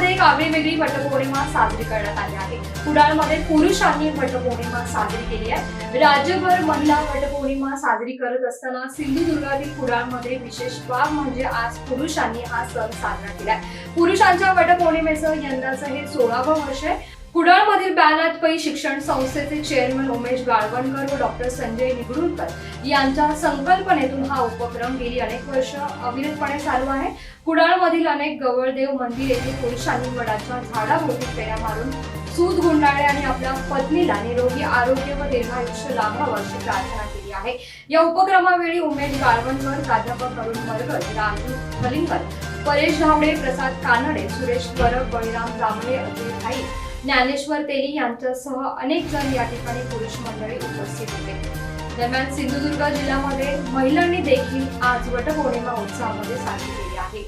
मध्ये एक आगळी वेगळी वटपौर्णिमा साजरी करण्यात आली आहे. कुडाळमध्ये पुरुषांनी वटपौर्णिमा साजरी केली आहे. राज्यभर महिला वटपौर्णिमा साजरी करत असताना सिंधुदुर्गातील कुडाळमध्ये विशेष बाब म्हणजे आज पुरुषांनी हा सण साजरा केलाय. पुरुषांच्या वटपौर्णिमेचं यंदाचं हे सोळावं वर्ष आहे. कुडाळमधील बॅनात पै शिक्षण संस्थेचे चेअरमन उमेश गाळवणकर व डॉक्टर संजय निगडुरकर यांच्या संकल्पनेतून हा उपक्रम गेली अनेक वर्ष अविरतपणे चालू आहे. कुडाळमधील अनेक गवळदेव मंदिर येथे पुरुषांनी वडाच्या झाडाभोवती फेऱ्या मारून सूद गुंडाळे आणि आपल्या पत्नीला निरोगी आरोग्य व दीर्घायुष्य लाभावं अशी प्रार्थना केली आहे. या उपक्रमावेळी उमेश गाळवणकर प्राध्यापक अरुण मरगत राजू कलिंगर परेश धावडे प्रसाद कानडे सुरेश परब बळीराम जांभळे अजय भाई ज्ञानेश्वर तेली यांच्यासह अनेक जण या ठिकाणी पुरुष मंडळी उपस्थित होते. दरम्यान सिंधुदुर्ग जिल्ह्यामध्ये महिलांनी देखील आज वटपौर्णिमा उत्सवामध्ये साजरी केली आहे.